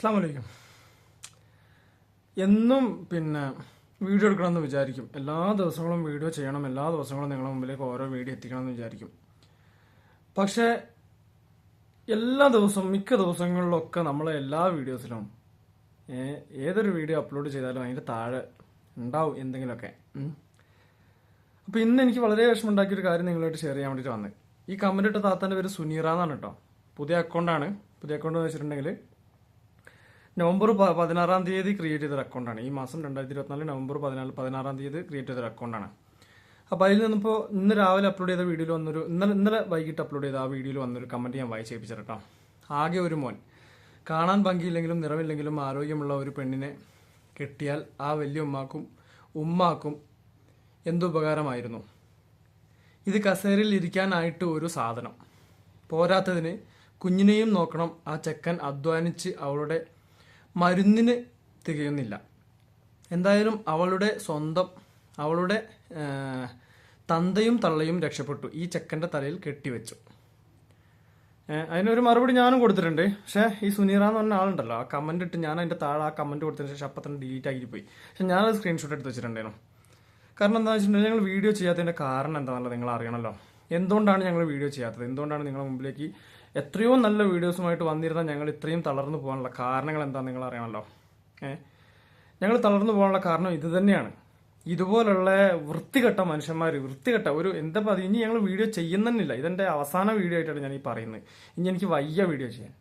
അസ്സാം വലൈക്കും എന്നും പിന്നെ വീഡിയോ എടുക്കണമെന്ന് വിചാരിക്കും. എല്ലാ ദിവസങ്ങളും വീഡിയോ ചെയ്യണം. എല്ലാ ദിവസങ്ങളും നിങ്ങളുടെ മുമ്പിലേക്ക് ഓരോ വീഡിയോ എത്തിക്കണമെന്ന് വിചാരിക്കും. പക്ഷേ എല്ലാ ദിവസവും മിക്ക ദിവസങ്ങളിലൊക്കെ നമ്മൾ എല്ലാ വീഡിയോസിലും ഏതൊരു വീഡിയോ അപ്ലോഡ് ചെയ്താലും അതിന്റെ താഴെ ഉണ്ടാവും എന്തെങ്കിലുമൊക്കെ. അപ്പോൾ ഇന്ന് എനിക്ക് വളരെ വിഷമമുണ്ടാക്കിയ ഒരു കാര്യം നിങ്ങളായിട്ട് ഷെയർ ചെയ്യാൻ വേണ്ടിയിട്ട് വന്നത് ഈ കമന്റ് ഇട്ട താത്താന്റെ പേര് സുനീറ എന്നാണ് കേട്ടോ. പുതിയ അക്കൗണ്ടാണ് പുതിയ അക്കൗണ്ട് എന്ന് വെച്ചിട്ടുണ്ടെങ്കിൽ നവംബർ പതിനാറാം തീയതി ക്രിയേറ്റ് ചെയ്തൊരു അക്കൗണ്ടാണ് ഈ മാസം രണ്ടായിരത്തി ഇരുപത്തിനാല് നവംബർ പതിനാല് പതിനാറാം തീയതി ക്രിയേറ്റ് ചെയ്തൊരു അക്കൗണ്ടാണ് അപ്പോൾ അതിൽ നിന്നിപ്പോൾ ഇന്ന് രാവിലെ അപ്ലോഡ് ചെയ്ത വീഡിയോയിൽ വന്നൊരു ഇന്നലെ ഇന്നലെ വൈകിട്ട് അപ്ലോഡ് ചെയ്ത ആ വീഡിയോയിൽ വന്നൊരു കമന്റ് ഞാൻ വായിച്ച് കേൾപ്പിച്ചത് കേട്ടോ. ആകെ ഒരു മോൻ. കാണാൻ ഭംഗിയില്ലെങ്കിലും നിറമില്ലെങ്കിലും ആരോഗ്യമുള്ള ഒരു പെണ്ണിനെ കെട്ടിയാൽ ആ വലിയ ഉമ്മാക്കും ഉമ്മാക്കും എന്തുപകാരമായിരുന്നു ഇത് കസേരയിൽ ഇരിക്കാനായിട്ട് ഒരു സാധനം. പോരാത്തതിന് കുഞ്ഞിനെയും നോക്കണം. ആ ചെക്കൻ അധ്വാനിച്ച് അവളുടെ മരുന്നിന് തികയുന്നില്ല. എന്തായാലും അവളുടെ സ്വന്തം അവളുടെ തന്തയും തള്ളയും രക്ഷപ്പെട്ടു. ഈ ചെക്കന്റെ തലയിൽ കെട്ടിവെച്ചു. അതിനൊരു മറുപടി ഞാനും കൊടുത്തിട്ടുണ്ട്. പക്ഷേ ഈ സുനീറ എന്ന് പറഞ്ഞ ആളുണ്ടല്ലോ ആ കമന്റ് ഇട്ട് ഞാൻ അതിന്റെ താഴെ ആ കമന്റ് കൊടുത്തതിന് ശേഷം അപ്പം തന്നെ ഡിലീറ്റ് ആക്കി പോയി പക്ഷെ ഞാനത് സ്ക്രീൻഷോട്ട് എടുത്ത് വെച്ചിട്ടുണ്ടായിരുന്നു. കാരണം എന്താണെന്ന് വെച്ചിട്ടുണ്ടെങ്കിൽ ഞങ്ങൾ വീഡിയോ ചെയ്യാത്തതിന്റെ കാരണം എന്താണെന്നുള്ളത് നിങ്ങൾ അറിയണമല്ലോ എന്തുകൊണ്ടാണ് ഞങ്ങൾ വീഡിയോ ചെയ്യാത്തത്? എന്തുകൊണ്ടാണ് നിങ്ങളുടെ മുമ്പിലേക്ക് എത്രയോ നല്ല വീഡിയോസുമായിട്ട് വന്നിരുന്ന ഞങ്ങൾ ഇത്രയും തളർന്നു പോകാനുള്ള കാരണങ്ങൾ എന്താണെന്ന് നിങ്ങൾ അറിയാമല്ലോ. ഞങ്ങൾ തളർന്നു പോകാനുള്ള കാരണം ഇത് തന്നെയാണ്. ഇതുപോലുള്ള വൃത്തികെട്ട മനുഷ്യന്മാർ വൃത്തികെട്ട ഒരു എന്താ പറയുക ഇനി ഞങ്ങൾ വീഡിയോ ചെയ്യുന്നില്ല ഇതെന്റെ അവസാന വീഡിയോ ആയിട്ടാണ് ഞാൻ ഈ പറയുന്നത്. ഇനി എനിക്ക് വയ്യ വീഡിയോ ചെയ്യാൻ.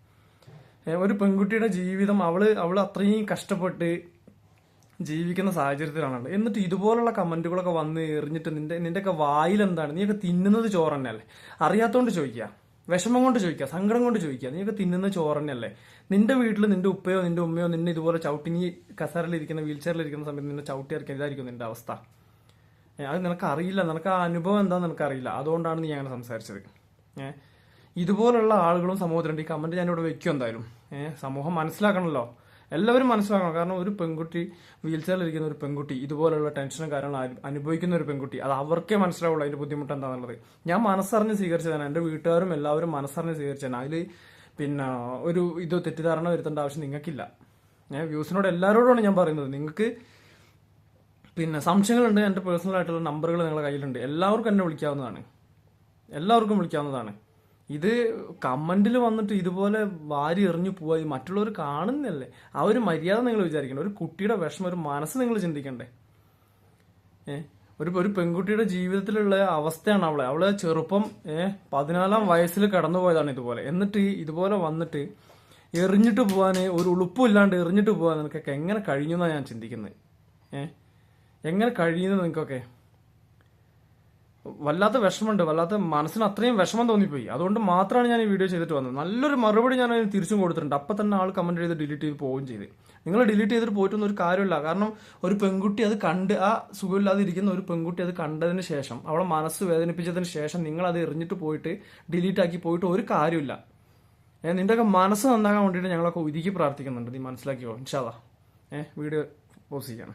ഒരു പെൺകുട്ടിയുടെ ജീവിതം അവൾ അവൾ അത്രയും കഷ്ടപ്പെട്ട് ജീവിക്കുന്ന സാഹചര്യത്തിലാണല്ലോ. എന്നിട്ട് ഇതുപോലുള്ള കമന്റുകളൊക്കെ വന്ന് എറിഞ്ഞിട്ട് നിന്റെ നിന്റെയൊക്കെ വായിൽ എന്താണ് നീയൊക്കെ തിന്നുന്നത് ചോറ് തന്നെയല്ലേ അറിയാത്തോണ്ട് ചോദിക്കുക വിഷമം കൊണ്ട് ചോദിക്കുക സങ്കടം കൊണ്ട് ചോദിക്കുക നീയൊക്കെ തിന്നുന്ന ചോറ് തന്നെയല്ലേ നിന്റെ വീട്ടിൽ നിന്റെ ഉപ്പയോ നിന്റെ ഉമ്മയോ നിന്നെ ഇതുപോലെ ചവിട്ടി നീ കസേരയിലിരിക്കുന്ന വീൽ ചെയറിലിരിക്കുന്ന സമയത്ത് നിന്നെ ചവിട്ടി ഇറക്കി നിന്റെ അവസ്ഥ. അത് നിനക്ക് അറിയില്ല നിനക്ക് ആ അനുഭവം എന്താണെന്ന് നിനക്കറിയില്ല. അതുകൊണ്ടാണ് നീ അങ്ങനെ സംസാരിച്ചത്. ഇതുപോലുള്ള ആളുകളും സമൂഹത്തിലുണ്ട്. ഈ കമന്റ് ഞാനിവിടെ വെക്കും എന്തായാലും. സമൂഹം മനസ്സിലാക്കണമല്ലോ എല്ലാവരും മനസ്സിലാക്കണം. കാരണം ഒരു പെൺകുട്ടി വീൽ ചെയറിലിരിക്കുന്ന ഒരു പെൺകുട്ടി ഇതുപോലെയുള്ള ടെൻഷനും കാര്യങ്ങളും അനുഭവിക്കുന്ന ഒരു പെൺകുട്ടി അത് അവർക്കേ മനസ്സിലാവുള്ളൂ അതിന്റെ ബുദ്ധിമുട്ട് എന്താണെന്നുള്ളത് ഞാൻ മനസ്സറിഞ്ഞ് സ്വീകരിച്ചതാണ്. എന്റെ വീട്ടുകാരും എല്ലാവരും മനസ്സറിഞ്ഞ് സ്വീകരിച്ചതാണ്. അതിൽ പിന്നെ ഒരു ഇത് തെറ്റിദ്ധാരണ വരുത്തേണ്ട ആവശ്യം നിങ്ങൾക്കില്ല. ഞാൻ വ്യൂസിനോട് എല്ലാവരോടാണ് ഞാൻ പറയുന്നത്. നിങ്ങൾക്ക് പിന്നെ സംശയങ്ങളുണ്ട് എന്റെ പേഴ്സണൽ ആയിട്ടുള്ള നമ്പറുകൾ നിങ്ങളുടെ കയ്യിലുണ്ട്. എല്ലാവർക്കും എന്നെ വിളിക്കാവുന്നതാണ്. എല്ലാവർക്കും വിളിക്കാവുന്നതാണ്. ഇത് കമന്റിൽ വന്നിട്ട് ഇതുപോലെ വാരി എറിഞ്ഞു പോവാ മറ്റുള്ളവർ കാണുന്നല്ലേ? ആ ഒരു മര്യാദ നിങ്ങൾ വിചാരിക്കണം ഒരു കുട്ടിയുടെ വിഷമം ഒരു മനസ്സ് നിങ്ങൾ ചിന്തിക്കണ്ടേ? ഏ? ഒരു ഒരു പെൺകുട്ടിയുടെ ജീവിതത്തിലുള്ള അവസ്ഥയാണ് അവളെ. അവളെ ചെറുപ്പം ഏ പതിനാലാം വയസ്സിൽ കടന്നു പോയതാണ് ഇതുപോലെ. എന്നിട്ട് ഇതുപോലെ വന്നിട്ട് എറിഞ്ഞിട്ട് പോവാന് ഒരു ഉളുപ്പും ഇല്ലാണ്ട് എറിഞ്ഞിട്ട് പോവാൻ നിനക്കൊക്കെ എങ്ങനെ കഴിഞ്ഞു എന്നാണ് ഞാൻ ചിന്തിക്കുന്നത്? ഏ? എങ്ങനെ കഴിയുന്നത് നിങ്ങൾക്കൊക്കെ? വല്ലാത്ത വിഷമമുണ്ട്. വല്ലാത്ത മനസ്സിന് അത്രയും വിഷമം തോന്നിപ്പോയി. അതുകൊണ്ട് മാത്രമാണ് ഞാൻ ഈ വീഡിയോ ചെയ്തിട്ട് വന്നത്. നല്ലൊരു മറുപടി ഞാൻ അതിന് തിരിച്ചും കൊടുത്തിട്ടുണ്ട്. അപ്പം തന്നെ ആൾ കമന്റ് ചെയ്ത് ഡിലീറ്റ് ചെയ്ത് പോവുകയും ചെയ്ത്. നിങ്ങൾ ഡിലീറ്റ് ചെയ്തിട്ട് പോയിട്ടൊന്നും ഒരു കാര്യമില്ല. കാരണം ഒരു പെൺകുട്ടി അത് കണ്ട് ആ സുഖമില്ലാതെ ഇരിക്കുന്ന ഒരു പെൺകുട്ടി അത് കണ്ടതിന് ശേഷം അവളെ മനസ്സ് വേദനിപ്പിച്ചതിന് ശേഷം നിങ്ങൾ അത് എറിഞ്ഞിട്ട് പോയിട്ട് ഡിലീറ്റ് ആക്കി പോയിട്ട് ഒരു കാര്യമില്ല. ഏഹ് നിന്റെയൊക്കെ മനസ്സ് നന്നാകാൻ വേണ്ടിയിട്ട് ഞങ്ങളൊക്കെ ഒരുക്കി പ്രാർത്ഥിക്കുന്നുണ്ട്. നീ മനസ്സിലാക്കിയോ ഇൻഷാല്ല ഏഹ് വീഡിയോ പോസ്റ്റ് ചെയ്യാണ്.